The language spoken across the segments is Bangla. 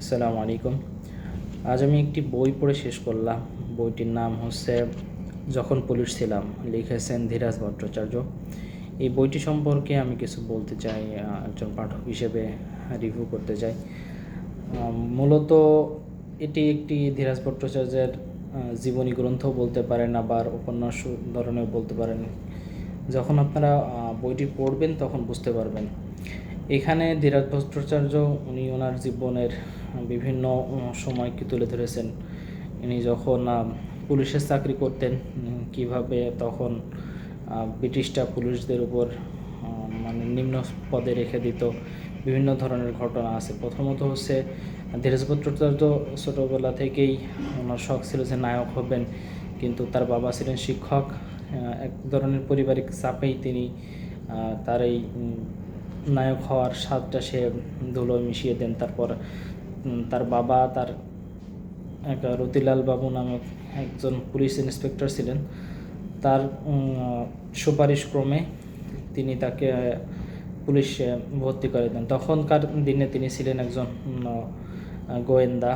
আসসালামু আলাইকুম। আজ আমি একটি বই পড়ে শেষ করলাম। বইটির নাম হচ্ছে যখন পুলিশ ছিলাম, লিখেছেন ধীরাজ ভট্টাচার্য। এই বইটি সম্পর্কে আমি কিছু বলতে চাই একজন পাঠক হিসেবে রিভিউ করতে চাই। মূলত এটি একটি ধীরাজ ভট্টাচার্যের জীবনী গ্রন্থ বলতে পারেন, আবার উপন্যাস ধরনের বলতে পারেন। যখন আপনারা বইটি পড়বেন তখন বুঝতে পারবেন। এখানে ধীরাজ ভট্টাচার্য উনি ওনার জীবনের বিভিন্ন সময়কে তুলে ধরেছেন। ইনি যখন পুলিশের চাকরি করতেন কীভাবে তখন আহ, ব্রিটিশরা পুলিশদের উপর মানে নিম্ন পদে রেখে দিত বিভিন্ন ধরনের ঘটনা আছে। প্রথমত হচ্ছে ধীরাজ ভট্টাচার্য ছোটোবেলা থেকেই ওনার শখ ছিল যে নায়ক হবেন কিন্তু তার বাবা ছিলেন শিক্ষক এক ধরনের পারিবারিক চাপেই তিনি তার এই নায়ক হওয়ার স্বাদটা সে ধুলোয় মিশিয়ে দেন। তারপর তার বাবা, তার এক রতিলাল বাবু নামক একজন পুলিশ ইন্সপেক্টর ছিলেন। তার সুপারিশ ক্রমে তিনি তাকে পুলিশে ভর্তি করে দেন। তখনকার দিনে তিনি ছিলেন একজন গোয়েন্দা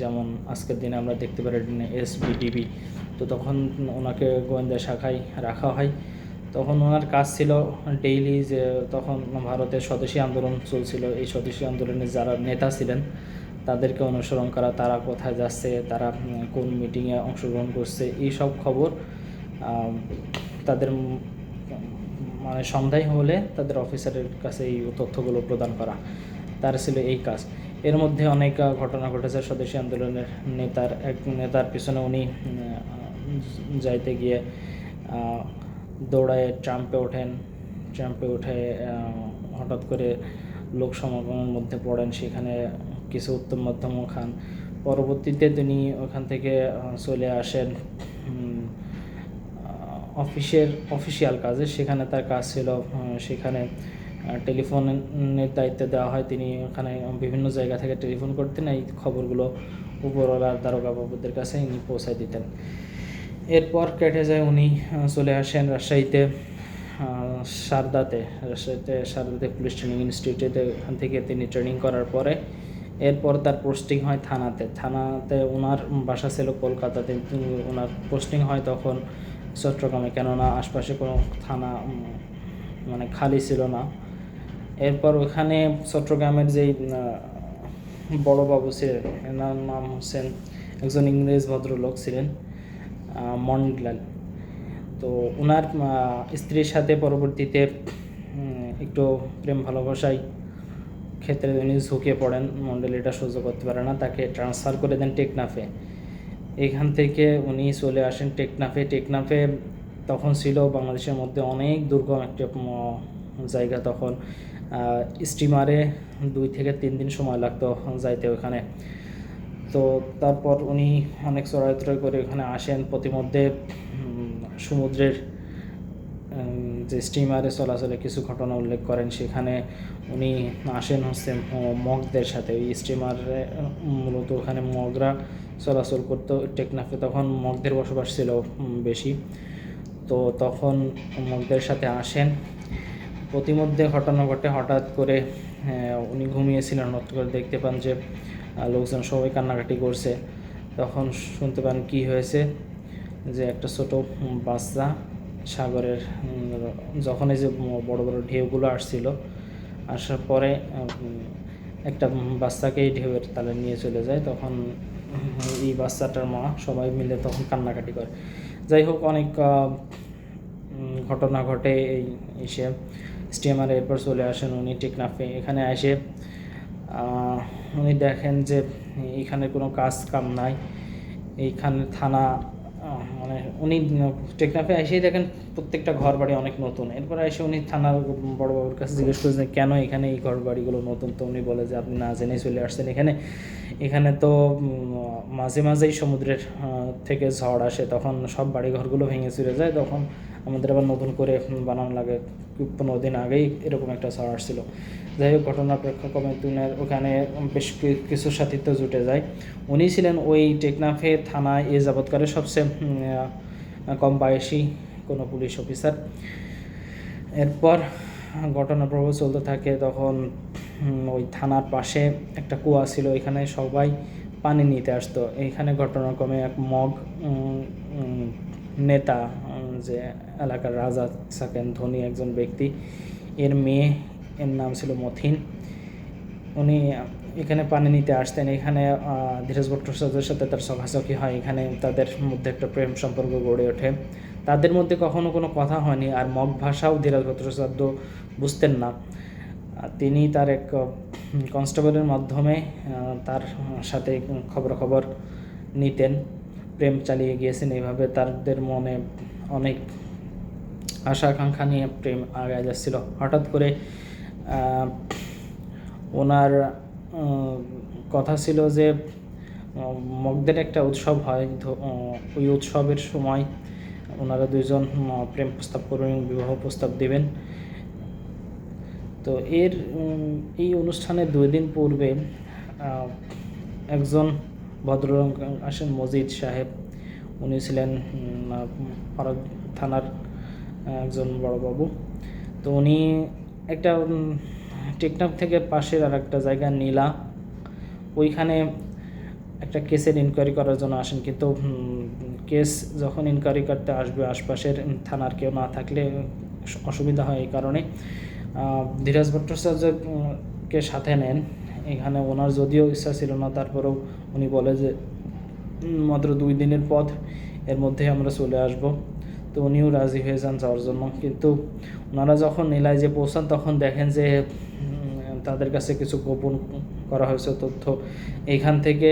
যেমন আজকের দিনে আমরা দেখতে পারি এসবিডিবি তো তখন ওনাকে গোয়েন্দা শাখায় রাখা হয়। তখন ওনার কাজ ছিল ডেইলি যে তখন ভারতের স্বদেশী আন্দোলন চলছিল। এই স্বদেশী আন্দোলনের যারা নেতা ছিলেন, তাদেরকে অনুসরণ করা, তারা কোথায় যাচ্ছে, তারা কোন মিটিংয়ে অংশগ্রহণ করছে, এই সব খবর তাদের মানে সন্ধ্যায় হলে তাদের অফিসারের কাছে এই তথ্যগুলো প্রদান করা। তার ছিল এই কাজ। এর মধ্যে অনেক ঘটনা ঘটেছে স্বদেশী আন্দোলনের নেতার, এক নেতার পিছনে উনি যাইতে গিয়ে দৌড়ায় ট্রাম্পে ওঠেন। ট্রাম্পে উঠে হঠাৎ করে লোক সমাগমের মধ্যে পড়েন, সেখানে কিছু উত্তম মাধ্যম খান। পরবর্তীতে তিনি ওখান থেকে চলে আসেন অফিসের, অফিসিয়াল কাজে। সেখানে তার কাজ ছিল সেখানে টেলিফোনের দায়িত্ব দেওয়া হয়। তিনি ওখানে বিভিন্ন জায়গা থেকে টেলিফোন করতেন। এই খবরগুলো উপরওয়ালা দারোগা বাবুদের কাছে ইনি পৌঁছায় দিতেন। এরপর কেটে যায় উনি চলে আসেন রাজশাহীতে সারদাতে। রাজশাহীতে সারদাতে পুলিশ ট্রেনিং ইনস্টিটিউটে ওখান থেকে তিনি ট্রেনিং করার পরে এরপর তার পোস্টিং হয় থানাতে। থানাতে ওনার বাসা ছিল কলকাতাতে ওনার পোস্টিং হয় তখন চট্টগ্রামে। কেননা আশপাশে কোনো থানা মানে খালি ছিল না। এরপর ওখানে চট্টগ্রামের যেই আহ, বড় বাবু ছিলেন এনার নাম হোসেন একজন ইংরেজ ভদ্রলোক ছিলেন। মন্ডলাল তো ওনার স্ত্রীর সাথে পরবর্তীতে একটু প্রেম ভালোবাসায় ক্ষেত্রে উনি ঝুঁকে পড়েন। মন্ডল এটা সহ্য করতে পারে না, তাকে ট্রান্সফার করে দেন টেকনাফে। এখান থেকে উনি চলে আসেন টেকনাফে। টেকনাফে তখন ছিল বাংলাদেশের মধ্যে অনেক দুর্গম একটা জায়গা তখন। স্টিমারে দুই থেকে তিন দিন সময় লাগতো যাইতে ওখানে। তো তারপর উনি অনেক চড়াই করে ওখানে আসেন। প্রতিমধ্যে সমুদ্রের যে স্টিমারে চলাচলে কিছু ঘটনা উল্লেখ করেন। সেখানে উনি আসেন হচ্ছে মগদের সাথে। ওই স্টিমারে মূলত ওখানে মগরা চলাচল করতো টেকনাফে। তখন মগদের বসবাস ছিল বেশি। তো তখন মগদের সাথে আসেন। প্রতিমধ্যে ঘটনা ঘটে। হঠাৎ করে উনি ঘুমিয়েছিলেন। হঠাৎ করে দেখতে পান যে লোকজন সবাই কান্নাকাটি করছে। তখন শুনতে পান কি হয়েছে? যে একটা ছোট বাচ্চা সাগরের যখন এই যে বড় বড় ঢেউগুলো আসছিল, আসার পরে একটা বাচ্চাকে এই ঢেউয়ের তালে নিয়ে চলে যায়। তখন এই বাচ্চাটার মা সবাই মিলে তখন কান্নাকাটি করে। যাই হোক, অনেক ঘটনা ঘটে এই, এসে। স্টিমারে এরপর চলে আসেন উনি টেকনাফে। এখানে এসে উনি দেখেন যে এখানে কোনো কাজ কাম নাই। এইখানে থানা মানে উনি টেকনাফে এসেই দেখেন প্রত্যেকটা ঘর বাড়ি অনেক নতুন। এরপর এসে উনি থানার বড় বাবুর কাছে জিজ্ঞেস করেছেন কেন এখানে এই ঘর বাড়িগুলো নতুন? তো উনি বলে যে, আপনি না জেনেই চলে আসছেন এখানে। এখানে তো মাঝে মাঝেই সমুদ্রের থেকে ঝড় আসে। তখন সব বাড়ি ঘরগুলো ভেঙে চুরে যায়। তখন আমাদের আবার নতুন করে বানানো লাগে। পনেরো দিন আগেই এরকম একটা ঝড় আসছিল যাই হোক, ঘটনার প্রেক্ষাক্রমে তুনার ওখানে বেশ কিছু সাথিত্ব জুটে যায়। উনি ছিলেন ওই টেকনাফে থানায় এ যাবৎকারের সবচেয়ে কম বয়সী কোনো পুলিশ অফিসার। এরপর ঘটনা প্রবাহ চলতে থাকে তখন ওই থানার পাশে একটা কুয়া ছিল, এখানে সবাই পানি নিতে আসতো। এখানে ঘটনাক্রমে এক মগ নেতা যে এলাকার রাজা থাকেন, ধনী একজন ব্যক্তি। এর মেয়ে, এর নাম ছিল মথিন। উনি এখানে পানি নিতে আসতেন। এখানে ধীরজ ভট্টাচার্যের সাথে তার সখাসখি হয়। এখানে তাদের মধ্যে একটা প্রেম সম্পর্ক গড়ে ওঠে। তাদের মধ্যে কখনো কোনো কথা হয়নি আর মগ ভাষাও ধীরজ ভট্টাচার্য বুঝতেন না। তিনি তার এক কনস্টেবলের মাধ্যমে তার সাথে খবরাখবর নিতেন। প্রেম চালিয়ে গিয়েছেন। এইভাবে তাদের মনে অনেক আশা, আকাঙ্ক্ষা নিয়ে প্রেম আগে যাচ্ছিল। হঠাৎ করে ওনার কথা ছিল যে মগদের একটা উৎসব হয়। ওই উৎসবের সময় ওনারা দুইজন প্রেম প্রস্তাব করবেন বিবাহ প্রস্তাব দেবেন। তো এর এই অনুষ্ঠানের দুই দিন পূর্বে একজন ভদ্রলোক আসেন, মজিদ সাহেব। উনি ছিলেন ফারাক থানার একজন বড়বাবু তো উনি একটা উম, টেকনাফ থেকে পাশের আর একটা জায়গা নীলা ওইখানে একটা কেসের ইনকোয়ারি করার জন্য আসেন। কিন্তু কেস যখন ইনকোয়ারি করতে আসবে আশপাশের থানার কেউ না থাকলে অসুবিধা হয় এই কারণে। ধীরাজ ভট্টাচার্যকে সাথে নেন এখানে ওনার যদিও ইচ্ছা ছিল না তারপরেও উনি বলে যে মাত্র দুই দিনের পথ। এর মধ্যে আমরা চলে আসব। তো উনিও রাজি হয়ে যান যাওয়ার জন্য। কিন্তু ওনারা যখন নীলায় যে পৌঁছান, তখন দেখেন যে তাদের কাছে কিছু গোপন করা হয়েছে তথ্য। এইখান থেকে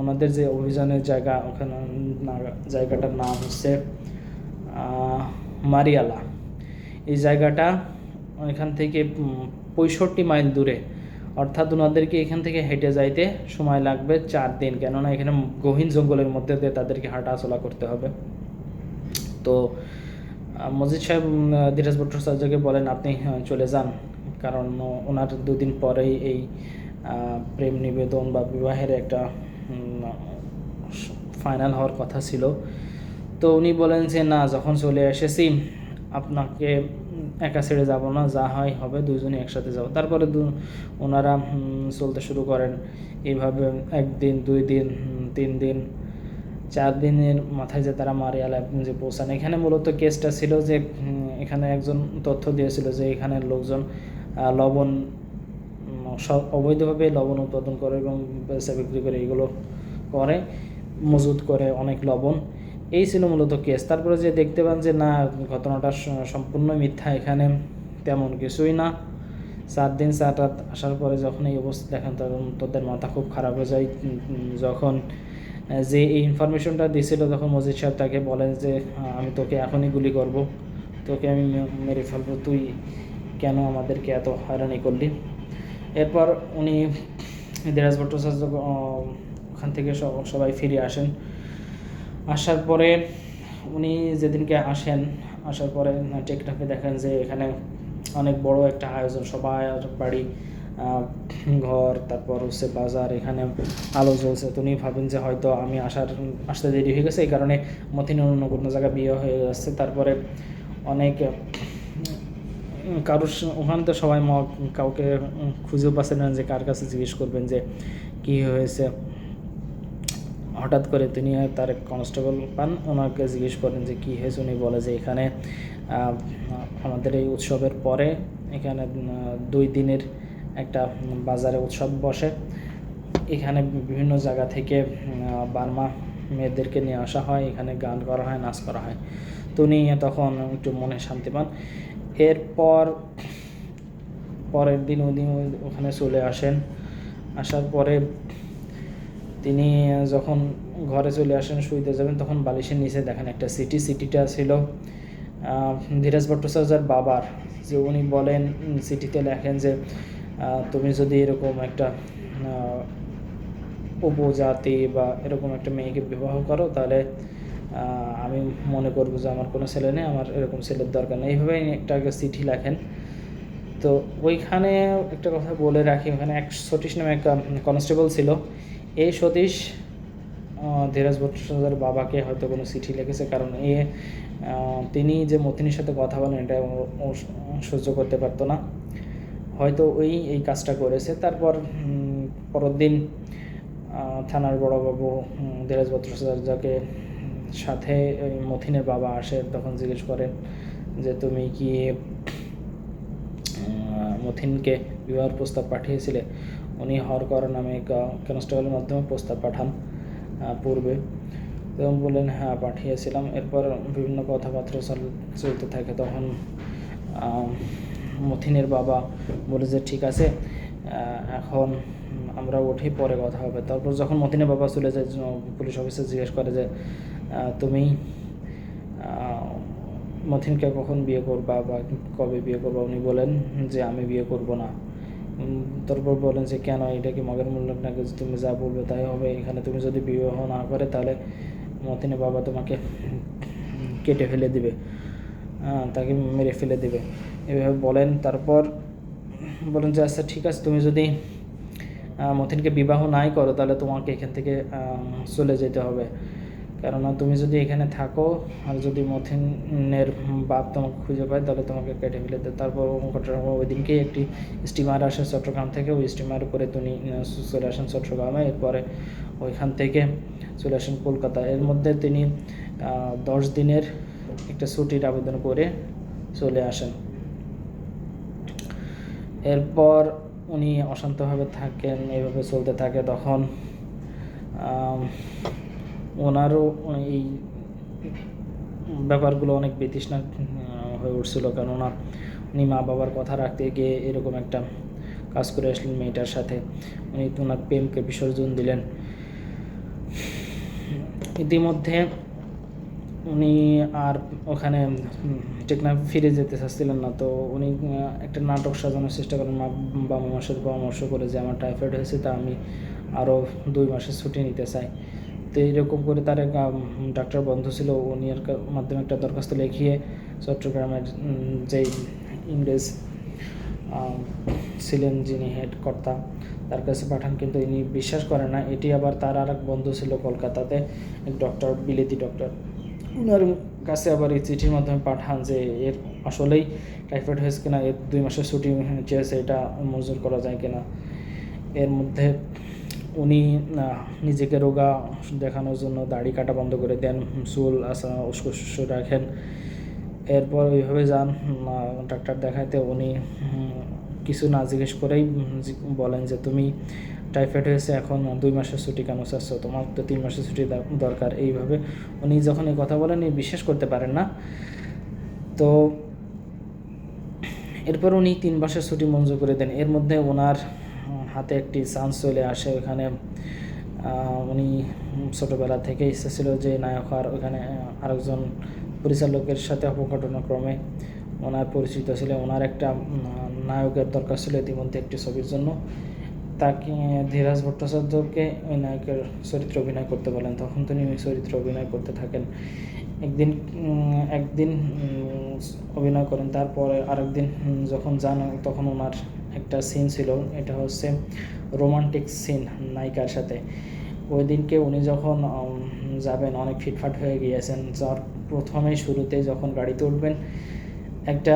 ওনাদের যে অভিযানের জায়গা, ওখানে জায়গাটার নাম হচ্ছে মারিয়ালা। এই জায়গাটা এখান থেকে পঁয়ষট্টি মাইল দূরে। অর্থাৎ ওনাদেরকে এখান থেকে হেঁটে যাইতে সময় লাগবে চার দিন। কেননা এখানে গহীন জঙ্গলের মধ্যে দিয়ে তাদেরকে হাঁটাচলা করতে হবে। তো মজিদ সাহেব ধীরাজ ভট্টাচার্যকে বলেন, আপনি চলে যান। কারণ ওনার দুদিন পরেই এই প্রেম নিবেদন বা বিবাহের একটা ফাইনাল হওয়ার কথা ছিল। তো উনি বলেন যে, না, যখন চলে এসেছি, আপনাকে একা ছেড়ে যাব না যা হয় হবে দুজনে একসাথে যাব। তারপরে ওনারা চলতে শুরু করেন। এইভাবে একদিন দুই দিন তিন দিন চার দিনের মাথায় যে তারা মারিয়ালা যে পৌঁছান। এখানে মূলত কেসটা ছিল যে এখানে একজন তথ্য দিয়েছিল যে এখানের লোকজন লবণ উম, স- অবৈধভাবে লবণ উৎপাদন করে এবং বেচা বিক্রি করে এগুলো করে মজুত করে অনেক লবণ। এই ছিল মূলত কেস তারপরে যে দেখতে পান যে, না, ঘটনাটা সম্পূর্ণ মিথ্যা, এখানে তেমন কিছুই না। চার দিন চার রাত আসার পরে যখন এই অবস্থা দেখেন, তখন তোদের মাথা খুব খারাপ হয়ে যায়। যখন যে এই ইনফরমেশনটা দিয়েছিল তখন মজিদ সাহেব তাকে বলেন যে আমি তোকে এখনই গুলি করব। তোকে আমি মেরে ফেলব। তুই কেন আমাদেরকে এত হয়রানি করলি? এরপর উনি দেরাজ ভট্টাচার্য ওখান থেকে সব- সবাই ফিরে আসেন। আসার পরে উনি যেদিনকে আসেন, আসার পরে টেকটাপে দেখেন যে এখানে অনেক বড় একটা আয়োজন, সবাই বাড়ি ঘর, তারপর হচ্ছে বাজার, এখানে আলো জ্বলছে। তো উনি ভাবেন যে হয়তো আমি আসার, আসতে দেরি হয়ে গেছে, এই কারণে মতিন অন্য কোনো জায়গায় বিয়ে হয়ে যাচ্ছে। তারপরে অনেক কারোর ওখানে তো সবাই কাউকে খুঁজেও পাচ্ছেন না যে কার কাছে জিজ্ঞেস করবেন যে কী হয়েছে। হঠাৎ করে তিনি তার কনস্টেবল পান। ওনাকে জিজ্ঞেস করেন যে, কী হয়েছে? উনি বলে যে, এখানে আমাদের এই উৎসবের পরে এখানে দুই দিনের একটা বাজারে উৎসব বসে। এখানে বিভিন্ন জায়গা থেকে বার্মা মেয়েদেরকে নিয়ে আসা হয়। এখানে গান করা হয়, নাচ করা হয়। তো উনি তখন একটু মনে শান্তি পান। এরপর, পরের দিন উনি ওখানে চলে আসেন। আসার পরে তিনি যখন ঘরে চলে আসেন, শুইতে যাবেন, তখন বালিশের নিচে দেখেন একটা সিটি, সিটিটা ছিল। ধীরাজ ভট্টাচার্যের বাবার, যে উনি বলেন সিটিতে লেখেন যে তুমি যদি এরকম একটা উপজাতি বা এরকম একটা মেয়েকে বিবাহ করো, তাহলে আমি মনে করব যে আমার কোনো ছেলে নেই, আমার এরকম ছেলের দরকার নেই। এইভাবে একটা আগে চিঠি লেখেন। তো ওইখানে একটা কথা বলে রাখি, ওখানে এক সতীশ নামে একটা কনস্টেবল ছিল। এই সতীশ ধীরাজ ভট্টাচার্যের বাবাকে হয়তো কোনো চিঠি লিখেছে, কারণ এ তিনি যে মতিনীর সাথে কথা বলেন, এটা সহ্য করতে পারতো না। হয়তো ওই, এই কাজটা করেছে। তারপর পরের দিন থানার বড়বাবু ধীরাজ ভট্টাচার্যকে সাথে ওই মথিনের বাবা আসে, তখন জিজ্ঞেস করেন যে, তুমি কি মথিনকে বিবাহের প্রস্তাব পাঠিয়েছিলে? উনি হরকর নামে এক কনস্টেবলের মাধ্যমে প্রস্তাব পাঠান পূর্বে। এবং বললেন হ্যাঁ পাঠিয়েছিলাম। এরপর বিভিন্ন কথাবার্তা চল- চলতে থাকে। তখন মথিনের বাবা বলে যে, ঠিক আছে এখন আমরা উঠি, পরে কথা হবে। তারপর যখন মথিনের বাবা চলে যায় পুলিশ অফিসে জিজ্ঞেস করে যে তুমি মথিনকে কখন বিয়ে করবা বা কবে বিয়ে করবা? উনি বলেন যে, আমি বিয়ে করব না। তারপর বলেন যে কেন এটা কি মগের মূল্য নাকি তুমি যা বলবে তাই হবে? এখানে তুমি যদি বিবাহ না করে তাহলে মতিনের বাবা তোমাকে কেটে ফেলে দিবে। হ্যাঁ, তাকে মেরে ফেলে দিবে। এভাবে বলেন। তারপর বলেন যে আচ্ছা ঠিক আছে তুমি যদি মতিনকে বিবাহ নাই করো তাহলে তোমাকে এখান থেকে চলে যেতে হবে। কেননা তুমি যদি এখানে থাকো আর যদি মথিনের বাপ তোমাকে খুঁজে পায়, তাহলে তোমাকে কেটে ফেলে দেয়। তারপর ঘটনা ওই দিনকেই একটি স্টিমার আসে চট্টগ্রাম থেকে, ওই স্টিমার করে তিনি চলে আসেন চট্টগ্রামে। এরপরে ওইখান থেকে চলে আসেন কলকাতা এর মধ্যে তিনি দশ দিনের একটা ছুটির আবেদন করে চলে আসেন। এরপর উনি অশান্তভাবে থাকেন এইভাবে চলতে থাকে। তখন ওনারও এই ব্যাপারগুলো অনেক বিতৃষ্ণা হয়ে উঠছিল। কেননা উনি মা বাবার কথা রাখতে গিয়ে এরকম একটা কাজ করে আসলেন মেয়েটার সাথে। উনি ওনার প্রেমকে বিসর্জন দিলেন। ইতিমধ্যে উনি আর ওখানে টেকনাফ ফিরে যেতে চাচ্ছিলেন না। তো উনি একটা নাটক সাজানোর চেষ্টা করেন। মা বাবা মার সাথে পরামর্শ করে যে, আমার টাইফয়েড হয়েছে, তা আমি আরও দুই মাসের ছুটি নিতে চাই। তো এইরকম করে তার এক ডাক্তার বন্ধু ছিল। উনি আর মাধ্যমে একটা দরখাস্ত লিখিয়ে চট্টগ্রামের যেই ইংরেজ ছিলেন যিনি হেড কর্তা, তার কাছে পাঠান। কিন্তু ইনি বিশ্বাস করেন না। এটি আবার তার আর এক বন্ধু ছিল কলকাতাতে ডক্টর বিলেতি ডক্টর ওনার কাছে আবার এই চিঠির মাধ্যমে পাঠান যে, এর আসলেই টাইফয়েড হয়েছে কিনা, এর দুই মাসের ছুটি চেয়েছে এটা মঞ্জুর করা যায় কিনা। এর মধ্যে উনি নিজেকে রোগা দেখানোর জন্য দাড়ি কাটা বন্ধ করে দেন, চুল আসা উস্কো রাখেন। এরপর ওইভাবে যান ডাক্তার দেখাতে উনি কিছু না জিজ্ঞেস করেই বলেন যে, তুমি টাইফয়েড হয়েছে এখন দুই মাসের ছুটি কেন চাচ্ছ? তোমার তো তিন মাসের ছুটি দরকার। এইভাবে উনি যখন এই কথা বলেন বিশ্বাস করতে পারেন না। তো এরপর উনি তিন মাসের ছুটি মঞ্জুর করে দেন। এর মধ্যে ওনার হাতে একটি চান্স চলে আসে ওখানে। উনি ছোটোবেলা থেকে ইচ্ছা ছিল যে নায়ক হওয়ার ওখানে আরেকজন পরিচালকের সাথে অপঘটনাক্রমে ওনার পরিচিত ছিল। ওনার একটা নায়কের দরকার ছিল ইতিমধ্যে একটি ছবির জন্য। তাকে ধীরাজ ভট্টাচার্যকে ওই নায়কের চরিত্রে অভিনয় করতে বলেন। তখন তিনি ওই চরিত্রে অভিনয় করতে থাকেন। একদিন একদিন অভিনয় করেন। তারপরে আরেকদিন যখন যান, তখন ওনার একটা সিন ছিল, এটা হচ্ছে রোমান্টিক সিন নায়িকার সাথে। ওই দিনকে উনি যখন যাবেন, অনেক ফিটফাট হয়ে গিয়েছেন, যার প্রথমে শুরুতে যখন গাড়িতে উঠবেন, একটা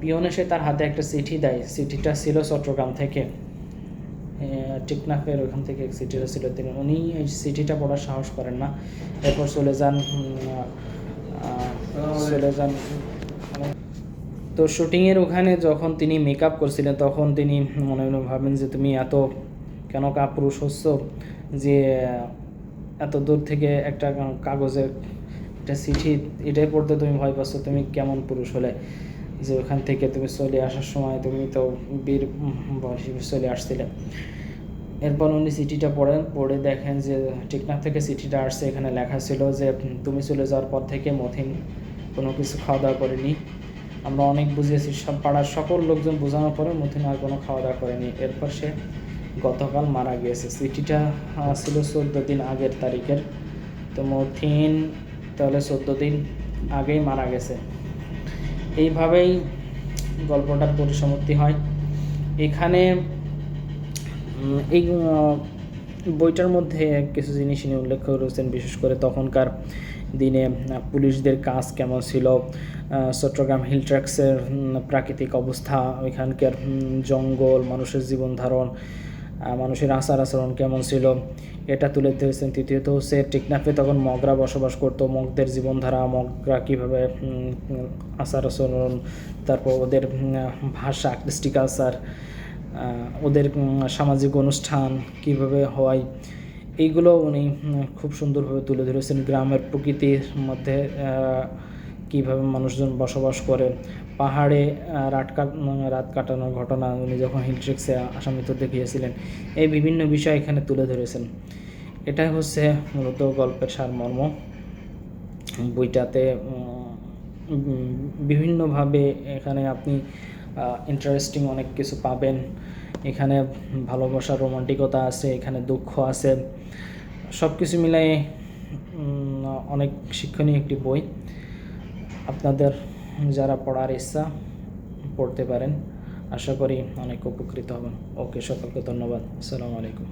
পিয়ন এসে তার হাতে একটা চিঠি দেয়। চিঠিটা ছিল চট্টগ্রাম থেকে। টিকনাফের ওখান থেকে চিঠিটা ছিল। তিনি, উনি এই চিঠিটা পড়ার সাহস করেন না। এরপর চলে যান চলে যান তো শুটিংয়ের ওখানে যখন তিনি মেকআপ করছিলেন, তখন তিনি মনে মনে ভাবেন যে তুমি এত কেন কাপুরুষ হচ্ছ যে, এত দূর থেকে একটা কাগজে একটা চিঠি এটাই পড়তে তুমি ভয় পাচ্ছ, তুমি কেমন পুরুষ হলে? যে ওখান থেকে তুমি চলে আসার সময় তুমি তো বীর বয়স চলে আসছিলে। এরপর উনি চিঠিটা পড়েন, পড়ে দেখেন যে টেকনাফ থেকে চিঠিটা আসছে, এখানে লেখা ছিল যে, তুমি চলে যাওয়ার পর থেকে মথিন কোনো কিছু খাওয়া দাওয়া করেনি। আমরা অনেক বুঝিয়েছি, সব পাড়ার সকল লোকজন বোঝানোর পরে মথিন আর কোনো খাওয়া দাওয়া করেনি। এরপর সে গতকাল মারা গিয়েছে। চিঠিটা ছিল চোদ্দ দিন আগের তারিখের। তো মথিন তাহলে চোদ্দ দিন আগেই মারা গেছে। এইভাবেই গল্পটার পরিসমাপ্তি হয়। এখানে এই বইটার মধ্যে কিছু জিনিস নিয়ে উল্লেখ করেছেন, বিশেষ করে তখনকার দিনে পুলিশদের কাজ কেমন ছিল চট্টগ্রাম হিল ট্র্যাক্সের প্রাকৃতিক অবস্থা, ওইখানকার জঙ্গল, মানুষের জীবন ধারণ মানুষের আচার আচরণ কেমন ছিল, এটা তুলে ধরেছেন তৃতীয়ত হচ্ছে টেকনাফে তখন মগরা বসবাস করতো, মগদের জীবনধারা, মগরা কীভাবে আচার আচরণ, তারপর ওদের ভাষা কৃষ্টি ওদের সামাজিক অনুষ্ঠান কীভাবে হয় এইগুলো উনি খুব সুন্দরভাবে তুলে ধরেছেন গ্রামের প্রকৃতির মধ্যে কীভাবে মানুষজন বসবাস করে। পাহাড়ে রাত কাট রাত কাটানোর ঘটনা উনি যখন হিল ট্রেক্সে আসামিত দেখিয়েছিলেন, এই বিভিন্ন বিষয় এখানে তুলে ধরেছেন। এটাই হচ্ছে মূলত গল্পের সারমর্ম। বইটাতে বিভিন্নভাবে এখানে আপনি ইন্টারেস্টিং অনেক কিছু পাবেন। এখানে ভালোবাসার রোমান্টিকতা আছে, এখানে দুঃখ আছে। সব কিছু মিলাই অনেক শিক্ষণীয় একটি বই। আপনাদের যারা পড়ার ইচ্ছা পড়তে পারেন, আশা করি অনেক উপকৃত হবেন। ওকে, সকলকে ধন্যবাদ। আসসালামু আলাইকুম।